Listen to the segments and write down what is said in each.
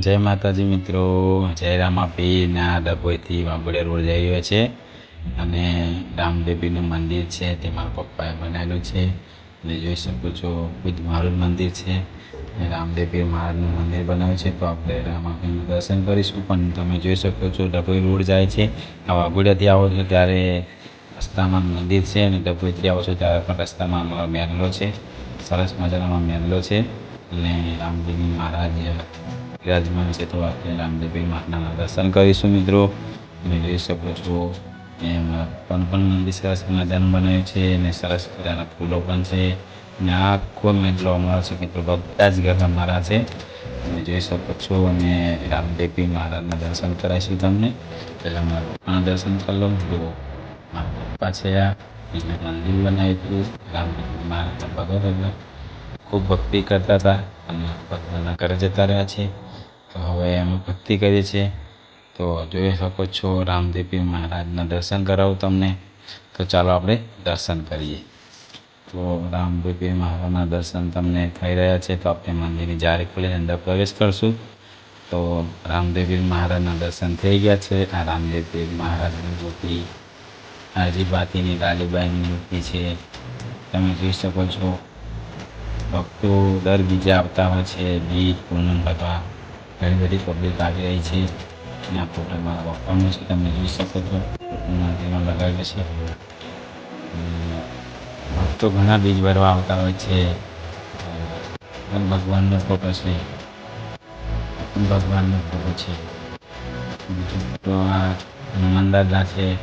જય માતાજી મિત્રો, જય રામાપીના ડભોઈથી વાંબોડિયા રોડ જઈ રહ્યો છે અને રામદેવીનું મંદિર છે, તે મારા પપ્પાએ બનાવેલું છે. અને જોઈ શકો છો ખુદ મારું મંદિર છે. રામદેવી મહારાજનું મંદિર બનાવ્યું છે, તો આપણે રામાપીનું દર્શન કરીશું. પણ તમે જોઈ શકો છો, ડભોઈ રોડ જાય છે. આ વાઘોડિયાથી આવો છો ત્યારે રસ્તામાં મંદિર છે અને ડભોઈથી આવો છો ત્યારે પણ રસ્તામાં અમારો મહેલો છે. સરસ મજાનો મહેલો છે. અને રામદેવી મહારાજ વિરાજમાન છે તો આપણે રામદેવી મહાત્માના દર્શન કરીશું મિત્રો. તમે જોઈ શકો છો એમાં પણ પણ મંદિર સરસ મજાનું બનાવ્યું છે અને સરસ મજાના ફૂલો પણ છે. અને આખો મહેલો અમારો છે મિત્રો, બધા જ ઘર અમારા છે. તમે જોઈ શકો છો અને રામદેવી મહારાજના દર્શન કરાવીશું તમને. પહેલાં મારા દર્શન કરી લો તો મારા પપ્પા છે આ. મંદિર બનાવ્યું હતું રામદેવી મહારાજના ભગત હતા ખૂબ ભક્તિ કરતા હતા અને ભગવાનના ઘરે જતા રહ્યા છે. તો હવે અમે ભક્તિ કરીએ છીએ. તો જોઈ શકો છો રામદેવી મહારાજના દર્શન કરાવું તમને. તો ચાલો આપણે દર્શન કરીએ. તો રામદેવી મહારાજના દર્શન તમને થઈ રહ્યા છે. તો આપણે મંદિરની જારી ખોલીને અંદર પ્રવેશ કરશું. તો રામદેવી મહારાજના દર્શન થઈ ગયા છે. આ રામદેવી મહારાજની મૂર્તિ હાજીબાતીની લાલીબાઈની મૂર્તિ છે. તમે જોઈ શકો છો. ભક્તો દર બીજે આવતા હોય છે. બીજ પૂનમ કરવા ઘણી બધી પબ્લિક આવી રહી છે. અને આ ફોટામાં મારા છે, તમે જોઈ શકો છો. મંદિરમાં લગાવેલો છે. ભક્તો ઘણા બીજ ભરવા આવતા હોય છે. ભગવાનનો ફોટો છે. ભગવાનનો ફોટો છે. તો આ હનુમાન દાદા છે.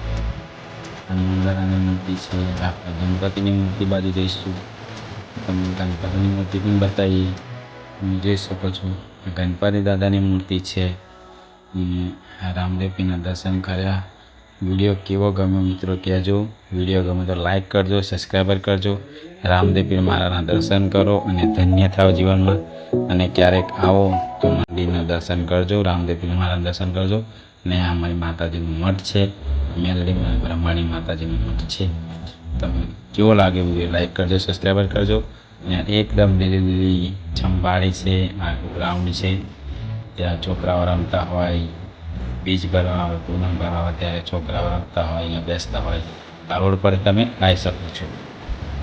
હનુમાન દાદાની મૂર્તિ છે. આપણે ગણપતિની મૂર્તિ બાજુ જઈશું. તમને ગણપતિની મૂર્તિ પણ બતાવીએ તમે જોઈ શકો છો. ગણપતિ દાદાની મૂર્તિ છે. અને રામદેવપીના દર્શન કર્યા. વીડિયો કેવો ગમ્યો મિત્રો કહેજો. વીડિયો ગમે તો લાઈક કરજો, સબસ્ક્રાઈબર કરજો. રામદેવપીર મારાના દર્શન કરો અને ધન્ય થાવ જીવનમાં. અને ક્યારેક આવો તો મંદિરના દર્શન કરજો રામદેવપીર મારા દર્શન કરજો. ને આ અમારી માતાજીનું મઠ છે. મેલડી બ્રહ્માણી માતાજીનું મઠ છે. તમે કેવો લાગે વીડિયો? લાઈક કરજો, સબસ્ક્રાઈબર કરજો. એકદમ લીલી લીલી ચંપાળી છે, આખું ગ્રાઉન્ડ છે. ત્યાં છોકરાઓ રમતા હોય, બીજ ભરવા આવે પૂનમ ભરવા આવે ત્યારે છોકરાઓ રમતા હોય, અહીંયા બેસતા હોય. આ રોડ પર તમે આવી શકો છો.